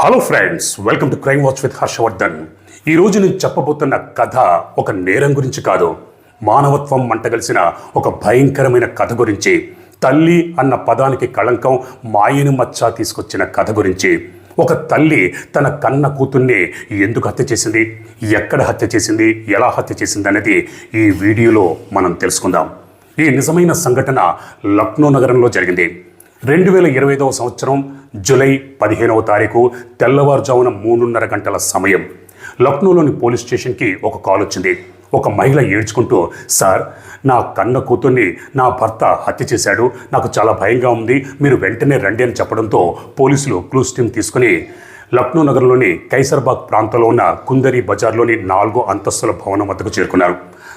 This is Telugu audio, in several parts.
Hello friends welcome to crime watch with Harshavardhan ఈ రోజు నేను చెప్పబోతున్న కథ ఒక నేరం గురించి కాదు. మానవత్వం మంటగలిసిన ఒక భయంకరమైన కథ గురించి తల్లి అన్న పదానికి కళంకం మాయని మచ్చ తీసుకొచ్చిన కథ గురించి. ఒక తల్లి తన కన్న కూతుర్ని ఎందుకు హత్య చేసింది? ఎక్కడ హత్య చేసింది? ఎలా హత్య చేసింది అనేది ఈ వీడియోలో మనం తెలుసుకుందాం. ఈ నిజమైన సంఘటన లక్నో నగరంలో జరిగింది. రెండు వేల ఇరవై ఐదవ సంవత్సరం జూలై పదిహేనవ తారీఖు తెల్లవారుజామున మూడున్నర గంటల సమయం. లక్నోలోని పోలీస్ స్టేషన్కి ఒక కాల్ వచ్చింది. ఒక మహిళ ఏడ్చుకుంటూ సార్ నా కన్న కూతుర్ని నా భర్త హత్య చేశాడు. నాకు చాలా భయంగా ఉంది. మీరు వెంటనే రండి అని చెప్పడంతో పోలీసులు క్లూస్ టీం తీసుకుని లక్నో నగరంలోని కైసర్బాగ్ ప్రాంతంలో ఉన్న కుందరి బజార్లోని నాలుగో అంతస్తుల భవనం వద్దకు చేరుకున్నారు.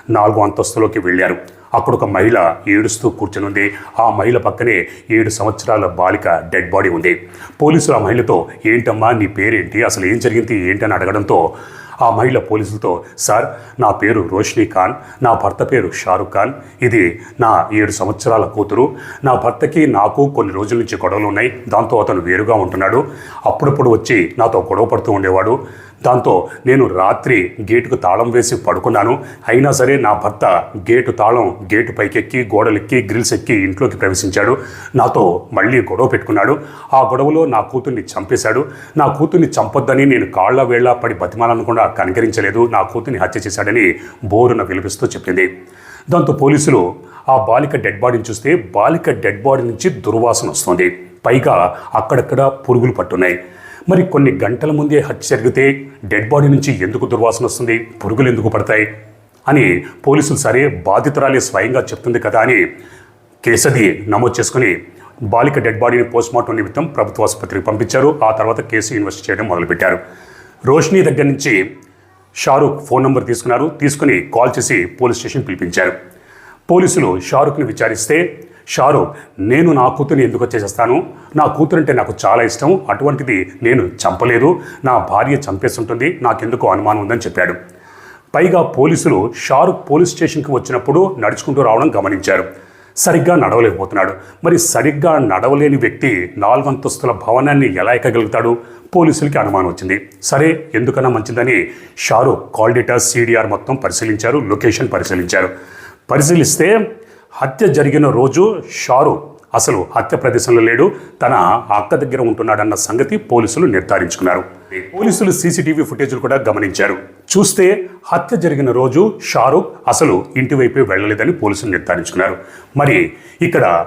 నాలుగో అంతస్తులోకి వెళ్ళారు. అక్కడ ఒక మహిళ ఏడుస్తూ కూర్చొని ఉంది. ఆ మహిళ పక్కనే ఏడు సంవత్సరాల బాలిక డెడ్ బాడీ ఉంది. పోలీసులు ఆ మహిళతో ఏంటమ్మా నీ పేరేంటి? అసలు ఏం జరిగింది? ఏంటని అడగడంతో ఆ మహిళ పోలీసులతో సార్ నా పేరు రోష్ని ఖాన్. నా భర్త పేరు షారుఖ్ ఖాన్. ఇది నా ఏడు సంవత్సరాల కూతురు. నా భర్తకి నాకు కొన్ని రోజుల నుంచి గొడవలు ఉన్నాయి. దాంతో అతను వేరుగా ఉంటున్నాడు. అప్పుడప్పుడు వచ్చి నాతో గొడవ పడుతూ ఉండేవాడు. దాంతో నేను రాత్రి గేటుకు తాళం వేసి పడుకున్నాను. అయినా సరే నా భర్త గేటు తాళం గేటు పైకెక్కి గోడలెక్కి గ్రిల్స్ ఎక్కి ఇంట్లోకి ప్రవేశించాడు. నాతో మళ్ళీ గొడవ పెట్టుకున్నాడు. ఆ గొడవలో నా కూతుర్ని చంపేశాడు. నా కూతుర్ని చంపొద్దని నేను కాళ్ళ వేళ్ళ పడి బతిమాలనుకుండా కనికరించలేదు. నా కూతుర్ని హత్య చేశాడని బోరున విలిపిస్తూ చెప్పింది. దాంతో పోలీసులు ఆ బాలిక డెడ్ బాడీని చూస్తే బాలిక డెడ్ బాడీ నుంచి దుర్వాసన వస్తుంది. పైగా అక్కడక్కడ పురుగులు పట్టున్నాయి. మరి కొన్ని గంటల ముందే హత్య జరిగితే డెడ్ బాడీ నుంచి ఎందుకు దుర్వాసన వస్తుంది? పురుగులు ఎందుకు పడతాయి? అని పోలీసులు సరే బాధితురాలే స్వయంగా చెప్తుంది కదా అని కేసది నమోదు చేసుకుని బాలిక డెడ్ బాడీని పోస్ట్మార్టం నిమిత్తం ప్రభుత్వ ఆసుపత్రికి పంపించారు. ఆ తర్వాత కేసు ఇన్వెస్ట్ చేయడం మొదలుపెట్టారు. రోషిని దగ్గర నుంచి షారూక్ ఫోన్ నంబర్ తీసుకున్నారు. తీసుకుని కాల్ చేసి పోలీస్ స్టేషన్ పిలిపించారు. పోలీసులు షారుఖ్ని విచారిస్తే షారూఖ్ నేను నా కూతుర్ని ఎందుకు వచ్చేసేస్తాను? నా కూతురు అంటే నాకు చాలా ఇష్టం. అటువంటిది నేను చంపలేదు. నా భార్య చంపేస్తుంటుంది. నాకెందుకు అనుమానం ఉందని చెప్పాడు. పైగా పోలీసులు షారుఖ్ పోలీస్ స్టేషన్కి వచ్చినప్పుడు నడుచుకుంటూ రావడం గమనించారు. సరిగ్గా నడవలేకపోతున్నాడు. మరి సరిగ్గా నడవలేని వ్యక్తి నాలుగంతస్తుల భవనాన్ని ఎలా ఎక్కగలుగుతాడు? పోలీసులకి అనుమానం వచ్చింది. సరే ఎందుకన్నా మంచిదని షారూఖ్ కాల్ డేటా సీడీఆర్ మొత్తం పరిశీలించారు లొకేషన్ పరిశీలించారు. పరిశీలిస్తే హత్య జరిగిన రోజు షారు అసలు హత్య ప్రదేశంలో లేడు. తన అక్క దగ్గర ఉంటున్నాడన్న సంగతి పోలీసులు నిర్ధారించుకున్నారు. పోలీసులు సీసీటీవీ ఫుటేజ్లు కూడా గమనించారు. చూస్తే హత్య జరిగిన రోజు షారూక్ అసలు ఇంటి వైపే వెళ్ళలేదని పోలీసులు నిర్ధారించుకున్నారు. మరి ఇక్కడ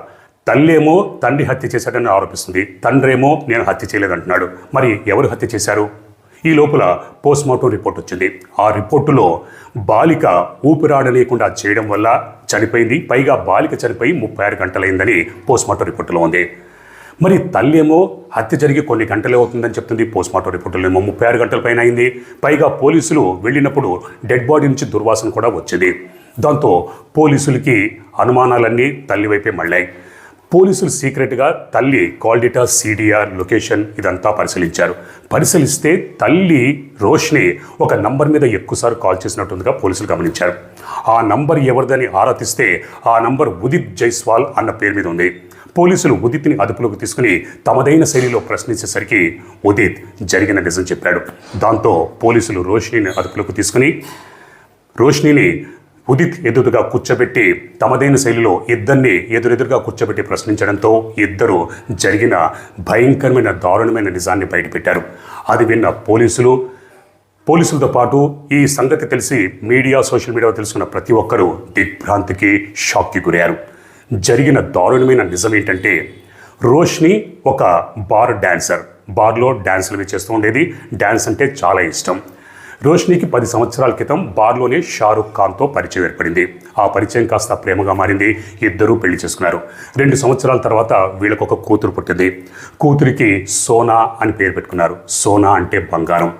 తల్లేమో తండ్రి హత్య చేశాడని ఆరోపిస్తుంది. తండ్రేమో నేను హత్య చేయలేదంటున్నాడు. మరి ఎవరు హత్య చేశారు? ఈ లోపల పోస్ట్మార్టం రిపోర్ట్ వచ్చింది. ఆ రిపోర్టులో బాలిక ఊపిరాడలేకుండా చేయడం వల్ల చనిపోయింది. పైగా బాలిక చనిపోయి ముప్పై ఆరు గంటలైందని పోస్ట్మార్టం రిపోర్టులో ఉంది. మరి తల్లేమో హత్య జరిగి కొన్ని గంటలే అవుతుందని చెప్తుంది పోస్ట్మార్టం రిపోర్టులో ఏమో ముప్పై ఆరు గంటల పైన అయింది. పైగా పోలీసులు వెళ్ళినప్పుడు డెడ్ బాడీ నుంచి దుర్వాసన కూడా వచ్చింది. దాంతో పోలీసులకి అనుమానాలన్నీ తల్లి వైపే మళ్ళాయి. పోలీసులు సీక్రెట్గా తల్లి కాల్ డేటా సీడీఆర్ లొకేషన్ ఇదంతా పరిశీలించారు. పరిశీలిస్తే తల్లి రోష్ని ఒక నంబర్ మీద ఎక్కువసార్లు కాల్ చేసినట్టుందిగా పోలీసులు గమనించారు. ఆ నంబర్ ఎవరిదని ఆరా తీస్తే ఆ నంబర్ ఉదిత్ జైస్వాల్ అన్న పేరు మీద ఉంది. పోలీసులు ఉదిత్ని అదుపులోకి తీసుకుని తమదైన శైలిలో ప్రశ్నించేసరికి ఉదిత్ జరిగిన నిజం చెప్పాడు. దాంతో పోలీసులు రోష్నిని అదుపులోకి తీసుకుని రోష్నిని ఉదిత్ ఎదురుగా కూర్చోబెట్టి తమదైన శైలిలో ఇద్దరిని ఎదురెదురుగా కూర్చోబెట్టి ప్రశ్నించడంతో ఇద్దరు జరిగిన భయంకరమైన దారుణమైన నిజాన్ని బయటపెట్టారు. అది విన్న పోలీసులు పోలీసులతో పాటు ఈ సంగతి తెలిసి మీడియా సోషల్ మీడియా తెలుసుకున్న ప్రతి ఒక్కరూ దిగ్భ్రాంతికి షాక్కి గురయ్యారు. జరిగిన దారుణమైన నిజం ఏంటంటే రోష్ని ఒక బార్ డాన్సర్ బార్లో డ్యాన్సులు చేస్తూ ఉండేది. డ్యాన్స్ అంటే చాలా ఇష్టం. రోష్నీకి పది సంవత్సరాల క్రితం బార్లోనే షారుఖ్ ఖాన్తో పరిచయం ఏర్పడింది. ఆ పరిచయం కాస్త ప్రేమగా మారింది. ఇద్దరూ పెళ్ళి చేసుకున్నారు. రెండు సంవత్సరాల తర్వాత వీళ్ళకు ఒక కూతురు పుట్టింది. కూతురికి సోనా అని పేరు పెట్టుకున్నారు. సోనా అంటే బంగారం.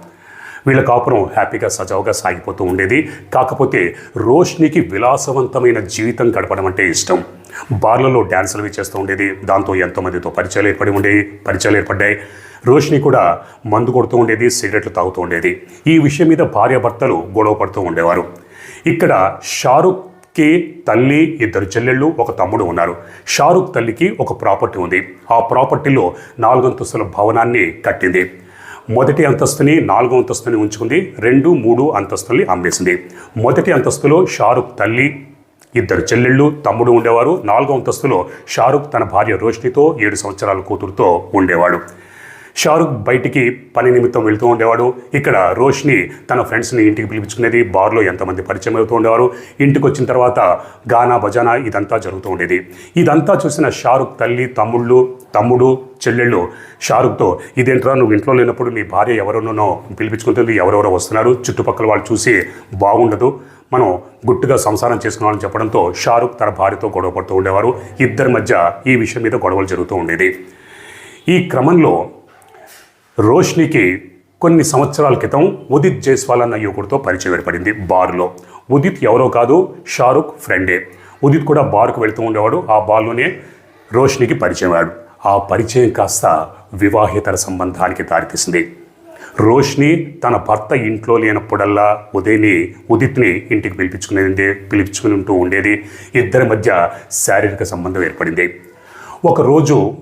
వీళ్ళ కాపురం హ్యాపీగా సజావుగా సాగిపోతూ ఉండేది. కాకపోతే రోష్నికి విలాసవంతమైన జీవితం గడపడం అంటే ఇష్టం. బార్లలో డ్యాన్సులు చేస్తూ ఉండేది. దాంతో ఎంతోమందితో పరిచయాలు ఏర్పడి ఉండేవి పరిచయాలు ఏర్పడ్డాయి. రోష్ని కూడా మందు కొడుతూ ఉండేది సిగరెట్లు తాగుతూ ఉండేది. ఈ విషయం మీద భార్యాభర్తలు గొడవ పడుతూ ఉండేవారు. ఇక్కడ షారుఖ్కి తల్లి ఇద్దరు చెల్లెళ్ళు ఒక తమ్ముడు ఉన్నారు. షారుఖ్ తల్లికి ఒక ప్రాపర్టీ ఉంది. ఆ ప్రాపర్టీలో నాలుగంతస్తుల భవనాన్ని కట్టింది. మొదటి అంతస్తుని నాలుగో అంతస్తుని ఉంచుకుంది. రెండు మూడు అంతస్తుల్ని అమ్మేసింది. మొదటి అంతస్తులో షారుఖ్ తల్లి ఇద్దరు చెల్లెళ్ళు తమ్ముడు ఉండేవారు. నాలుగో అంతస్తులో షారుఖ్ తన భార్య రోష్నితో ఏడు సంవత్సరాల కూతురుతో ఉండేవాడు. షారుఖ్ బయటికి పని నిమిత్తం వెళ్తూ ఉండేవాడు. ఇక్కడ రోష్ని తన ఫ్రెండ్స్ని ఇంటికి పిలిపించుకునేది. బార్లో ఎంతమంది పరిచయం అవుతూ ఉండేవారు. ఇంటికి వచ్చిన తర్వాత గానా భజానా ఇదంతా జరుగుతూ ఉండేది. ఇదంతా చూసిన షారుఖ్ తల్లి తమ్ముళ్ళు తమ్ముడు చెల్లెళ్ళు షారుఖ్తో ఇదేంట్రా నువ్వు ఇంట్లో లేనప్పుడు నీ భార్య ఎవరినో పిలిపించుకుంటుంది ఎవరెవరో వస్తున్నారు. చుట్టుపక్కల వాళ్ళు చూసి బాగుండదు. మనం గుట్టుగా సంసారం చేసుకున్నామని చెప్పడంతో షారుఖ్ తన భార్యతో గొడవ పడుతూ ఉండేవారు. ఇద్దరి మధ్య ఈ విషయం మీద గొడవలు జరుగుతూ ఉండేది. ఈ క్రమంలో రోష్నికి కొన్ని సంవత్సరాల క్రితం ఉదిత్ జైస్వాల్ అన్న యువకుడితో పరిచయం ఏర్పడింది బార్లో. ఉదిత్ ఎవరో కాదు షారుఖ్ ఫ్రెండే. ఉదిత్ కూడా బార్కు వెళ్తూ ఉండేవాడు. ఆ బార్లోనే రోష్నికి పరిచయం అయ్యాడు. ఆ పరిచయం కాస్త వివాహేతర సంబంధానికి దారితీసింది. రోష్ని తన భర్త ఇంట్లో లేనప్పుడల్లా ఉదయని ఉదిత్ని ఇంటికి పిలిపించుకునేది పిలిపించుకుని ఉంటూ ఉండేది. ఇద్దరి మధ్య శారీరక సంబంధం ఏర్పడింది. ఒకరోజు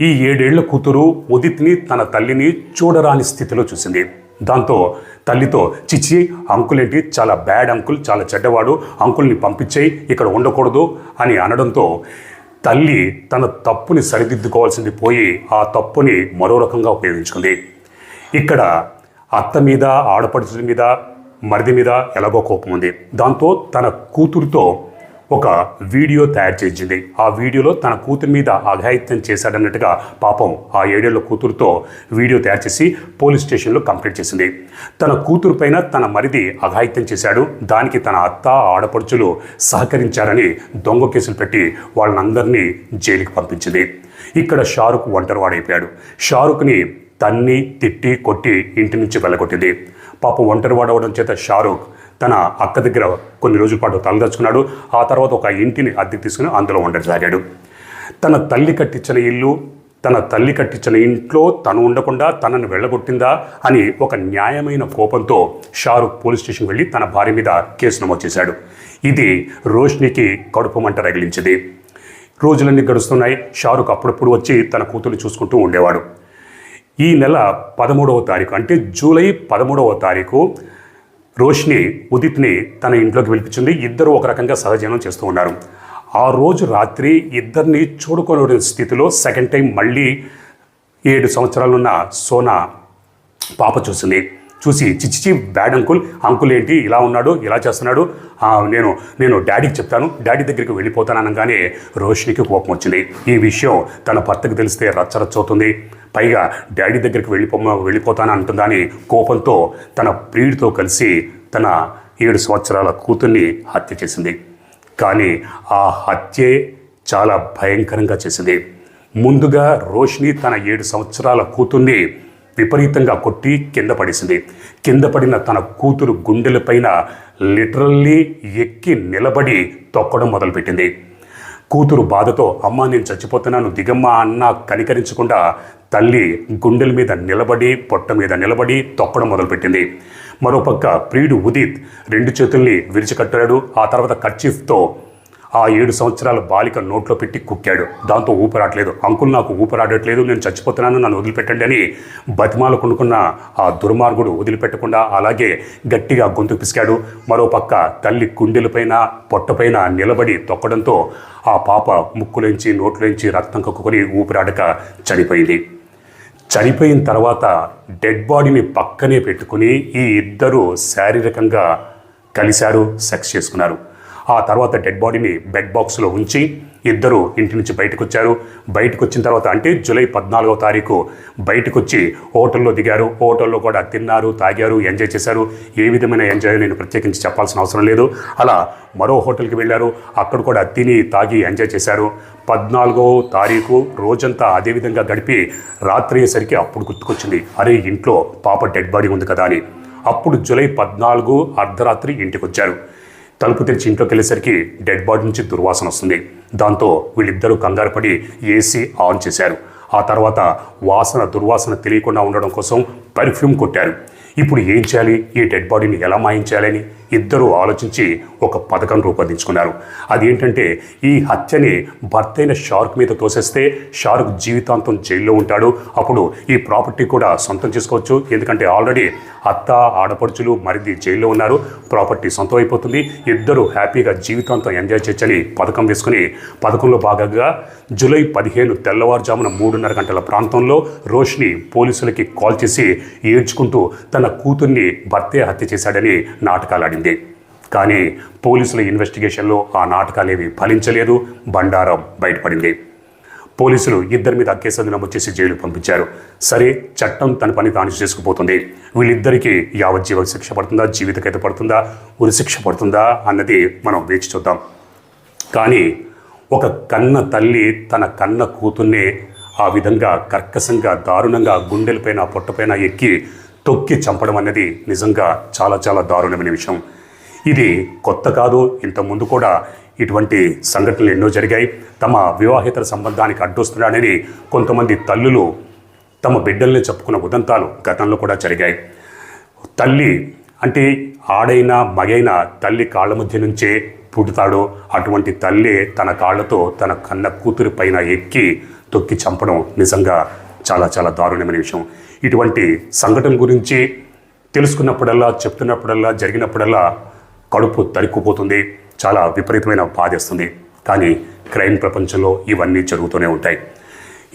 ఈ ఏడేళ్ళ కూతురు ఉదిత్ని తన తల్లిని చూడరాని స్థితిలో చూసింది. దాంతో తల్లితో చిచ్చి అంకులేంటి చాలా బ్యాడ్ అంకుల్ చాలా చెడ్డవాడు అంకుల్ని పంపించేయి ఇక్కడ ఉండకూడదు అని అనడంతో తల్లి తన తప్పుని సరిదిద్దుకోవాల్సింది పోయి ఆ తప్పుని మరో రకంగా ఉపయోగించుకుంది. ఇక్కడ అత్త మీద ఆడపడుచుల మీద మరిది మీద ఎలాగో కోపం ఉంది. దాంతో తన కూతురుతో ఒక వీడియో తయారు చేసింది. ఆ వీడియోలో తన కూతురు మీద అఘాయిత్యం చేశాడన్నట్టుగా పాపం ఆ ఏడేళ్ళ కూతురుతో వీడియో తయారు చేసి పోలీస్ స్టేషన్లో కంప్లైంట్ చేసింది. తన కూతురు పైన తన మరిది అఘాయిత్యం చేశాడు. దానికి తన అత్త ఆడపడుచులు సహకరించారని దొంగ కేసులు పెట్టి వాళ్ళందరినీ జైలుకి పంపించింది. ఇక్కడ షారుఖ్ ఒంటరివాడైపోయాడు షారుఖ్ని తన్ని తిట్టి కొట్టి ఇంటి నుంచి వెళ్ళగొట్టింది. పాప ఒంటరివాడవడం చేత షారుఖ్ తన అక్క దగ్గర కొన్ని రోజుల పాటు తలదచ్చుకున్నాడు ఆ తర్వాత ఒక ఇంటిని అద్దె తీసుకుని అందులో ఉండసాగాడు. తన తల్లి కట్టించిన ఇల్లు తన తల్లి కట్టించిన ఇంట్లో తను ఉండకుండా తనను వెళ్ళగొట్టిందా అని ఒక న్యాయమైన కోపంతో షారుఖ్ పోలీస్ స్టేషన్ వెళ్ళి తన భార్య మీద కేసు నమోదు చేశాడు. ఇది రోష్నికి కడుపు మంట రగిలించింది. రోజులన్నీ గడుస్తున్నాయి. షారుఖ్ అప్పుడప్పుడు వచ్చి తన కూతురు చూసుకుంటూ ఉండేవాడు. ఈ నెల పదమూడవ తారీఖు అంటే జూలై పదమూడవ తారీఖు రోష్ని ఉదిత్ని తన ఇంట్లోకి పిలిపించింది. ఇద్దరు ఒక రకంగా సహజీవనం చేస్తూ ఉన్నారు. ఆ రోజు రాత్రి ఇద్దరిని చూడుకోలేని స్థితిలో సెకండ్ టైం మళ్ళీ ఏడు సంవత్సరాలున్న సోనా పాప చూసింది. చూసి చిచ్చిచి బ్యాడ్ అంకుల్ అంకుల్ ఏంటి? ఇలా ఉన్నాడు ఇలా చేస్తున్నాడు. నేను నేను డాడీకి చెప్తాను. డాడీ దగ్గరికి వెళ్ళిపోతాను అనగానే రోషినికి కోపం వచ్చింది. ఈ విషయం తన భర్తకు తెలిస్తే రచ్చరచ్చవుతుంది. పైగా డాడీ దగ్గరికి వెళ్ళిపో వెళ్ళిపోతాను అంటుందని కోపంతో తన ప్రియుడితో కలిసి తన ఏడు సంవత్సరాల కూతుర్ని హత్య చేసింది. కానీ ఆ హత్యే చాలా భయంకరంగా చేసింది. ముందుగా రోషిని తన ఏడు సంవత్సరాల కూతుర్ని విపరీతంగా కొట్టి కింద పడేసింది. కింద పడిన తన కూతురు గుండెలపైన లిటరల్లీ ఎక్కి నిలబడి తొక్కడం మొదలుపెట్టింది. కూతురు బాధతో అమ్మ నేను చచ్చిపోతున్నాను దిగమ్మ అన్న కనికరించకుండా తల్లి గుండెల మీద నిలబడి పొట్ట మీద నిలబడి తొక్కడం మొదలుపెట్టింది. మరోపక్క ప్రియుడు ఉదిత్ రెండు చేతుల్ని విరిచికట్టాడు. ఆ తర్వాత కర్చీఫ్తో ఆ ఏడు సంవత్సరాల బాలిక నోట్లో పెట్టి కుక్కాడు. దాంతో ఊపిరాడలేదు. అంకుల్ నాకు ఊపిరాడట్లేదు నేను చచ్చిపోతున్నాను నన్ను వదిలిపెట్టండి అని బతిమాల కొనుక్కున్న ఆ దుర్మార్గుడు వదిలిపెట్టకుండా అలాగే గట్టిగా గొంతు పిసికాడు. మరోపక్క తల్లి కుండెలపైన పొట్టపైన నిలబడి తొక్కడంతో ఆ పాప ముక్కులోంచి నోట్లోంచి రక్తం కక్కుకొని ఊపిరాడక చనిపోయింది. చనిపోయిన తర్వాత డెడ్ బాడీని పక్కనే పెట్టుకుని ఈ ఇద్దరు శారీరకంగా కలిశారు సెక్స్ చేసుకున్నారు. ఆ తర్వాత డెడ్ బాడీని బెడ్ బాక్స్లో ఉంచి ఇద్దరు ఇంటి నుంచి బయటకు వచ్చారు బయటకు వచ్చిన తర్వాత అంటే జూలై పద్నాలుగో తారీఖు బయటకు వచ్చి హోటల్లో దిగారు. హోటల్లో కూడా తిన్నారు తాగారు ఎంజాయ్ చేశారు. ఏ విధమైన ఎంజాయ్ నేను ప్రత్యేకించి చెప్పాల్సిన అవసరం లేదు. అలా మరో హోటల్కి వెళ్ళారు. అక్కడ కూడా తిని తాగి ఎంజాయ్ చేశారు. పద్నాలుగో తారీఖు రోజంతా అదే విధంగా గడిపి రాత్రి అయ్యేసరికి అప్పుడు గుర్తుకొచ్చింది. అరే ఇంట్లో పాప డెడ్ బాడీ ఉంది కదా అని. అప్పుడు జూలై పద్నాలుగు అర్ధరాత్రి ఇంటికి వచ్చారు తలుపు తెరిచి ఇంట్లోకి వెళ్ళేసరికి డెడ్ బాడీ నుంచి దుర్వాసన వస్తుంది. దాంతో వీళ్ళిద్దరూ కంగారు పడి ఏసీ ఆన్ చేశారు. ఆ తర్వాత వాసన దుర్వాసన తెలియకుండా ఉండడం కోసం పర్ఫ్యూమ్ కొట్టారు. ఇప్పుడు ఏం చేయాలి? ఈ డెడ్ బాడీని ఎలా మాయించాలని? ఇద్దరూ ఆలోచించి ఒక పథకం రూపొందించుకున్నారు. అదేంటంటే ఈ హత్యని భర్తైన షార్క్ మీద తోసేస్తే షార్క్ జీవితాంతం జైల్లో ఉంటాడు. అప్పుడు ఈ ప్రాపర్టీ కూడా సొంతం చేసుకోవచ్చు. ఎందుకంటే ఆల్రెడీ అత్త ఆడపడుచులు మరిది జైల్లో ఉన్నారు. ప్రాపర్టీ సొంతం అయిపోతుంది. ఇద్దరు హ్యాపీగా జీవితాంతం ఎంజాయ్ చేయొచ్చని పథకం వేసుకుని పథకంలో భాగంగా జూలై పదిహేను తెల్లవారుజామున మూడున్నర గంటల ప్రాంతంలో రోష్ని పోలీసులకి కాల్ చేసి ఏడ్చుకుంటూ తన కూతుర్ని భర్తే హత్య చేశాడని నాటకాలు జరిగింది. కానీ పోలీసుల ఇన్వెస్టిగేషన్లో ఆ నాటకాలేవి ఫలించలేదు. బండారం బయటపడింది. పోలీసులు ఇద్దరి మీద కేసు నమోదు చేసి జైలు పంపించారు. సరే చట్టం తన పని తాను చేసుకుపోతుంది. వీళ్ళిద్దరికీ యావజ్జీవ శిక్ష పడుతుందా? జీవితకైతే పడుతుందా? ఉరిశిక్ష పడుతుందా? అన్నది మనం వేచి చూద్దాం. కానీ ఒక కన్న తల్లి తన కన్న కూతుర్నే ఆ విధంగా కర్కశంగా దారుణంగా గుండెలపైన పొట్టపైన ఎక్కి తొక్కి చంపడం అన్నది నిజంగా చాలా చాలా దారుణమైన విషయం. ఇది కొత్త కాదు. ఇంతకుముందు కూడా ఇటువంటి సంఘటనలు ఎన్నో జరిగాయి. తమ వివాహేతర సంబంధానికి అడ్డొస్తున్నాడని కొంతమంది తల్లులు తమ బిడ్డల్ని చెప్పుకున్న ఉదంతాలు గతంలో కూడా జరిగాయి. తల్లి అంటే ఆడైనా మగైనా తల్లి కాళ్ళ మధ్య నుంచే పుడతాడో అటువంటి తల్లి తన కాళ్ళతో తన కన్న కూతురి పైన ఎక్కి తొక్కి చంపడం నిజంగా చాలా చాలా దారుణమైన విషయం. ఇటువంటి సంఘటన గురించి తెలుసుకున్నప్పుడల్లా చెప్తున్నప్పుడల్లా జరిగినప్పుడల్లా కడుపు తరుక్కుపోతుంది. చాలా విపరీతమైన బాధేస్తుంది. కానీ క్రైమ్ ప్రపంచంలో ఇవన్నీ జరుగుతూనే ఉంటాయి.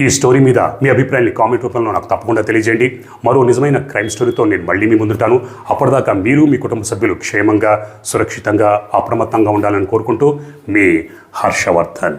ఈ స్టోరీ మీద మీ అభిప్రాయాన్ని కామెంట్ రూపంలో నాకు తప్పకుండా తెలియజేయండి. మరో నిజమైన క్రైమ్ స్టోరీతో నేను మళ్ళీ మీ ముందుంటాను. అప్పటిదాకా మీరు మీ కుటుంబ సభ్యులు క్షేమంగా సురక్షితంగా అప్రమత్తంగా ఉండాలని కోరుకుంటూ మీ హర్షవర్ధన్.